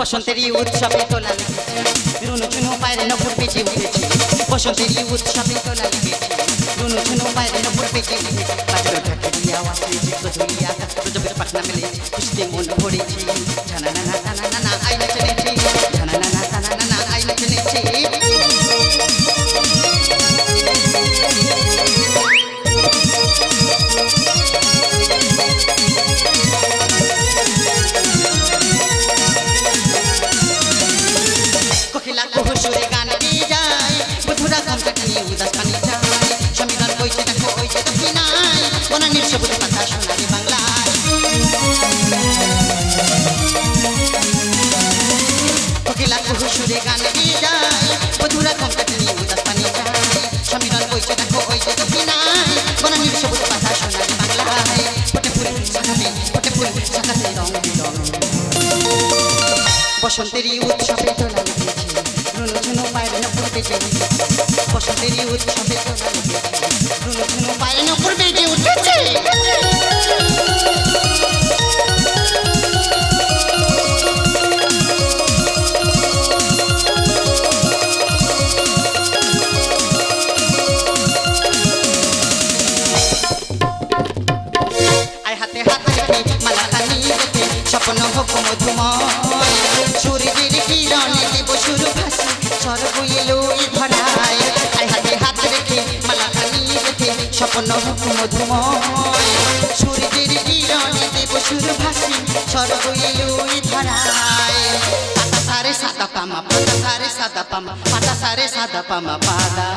বসন্তেরই উৎসবে তোলা লেগেছে রুনু চুনু পায়ের নপুর পেঁচে উঠেছে। বসন্তেরই উৎসবে তোলা লেগেছে রুনু চুনু পায়ের নপুর পেঁচে উঠেছে। সুরে গান গিয়ে যায় বধুরা ঘণ্টা নিয়ে উদাস পানি যায়। সংবিধান বইছে দেখো ওই যে তো নাই। বনানির সবুজ পাতা সোনালি বাংলায়। কোকিলা কহু সুরে গান গিয়ে যায়। বধুরা ঘণ্টা নিয়ে উদাস পানি যায়। সংবিধান বইছে দেখো ওই যে তো নাই। বনানির সবুজ পাতা সোনালি বাংলায়। ফটে ফুল শাখাতে ফটে ফুল শাখাতে রং বিরং। বসন্তেরই উৎসবে তোলা বেজে উঠেছে বসন্তেরই উৎসবে তোলা লেগেছে রুনু পায়ের হোক মধুময়। স্বপ্ন মধুময়। সূর্যের কিরণে দেব সুর ভাসি এই ধরায়। পাতা সারে সাদা পামা, পাতা সারে সাদা পামা, পাতা সারে সাদা পামা, পাদা।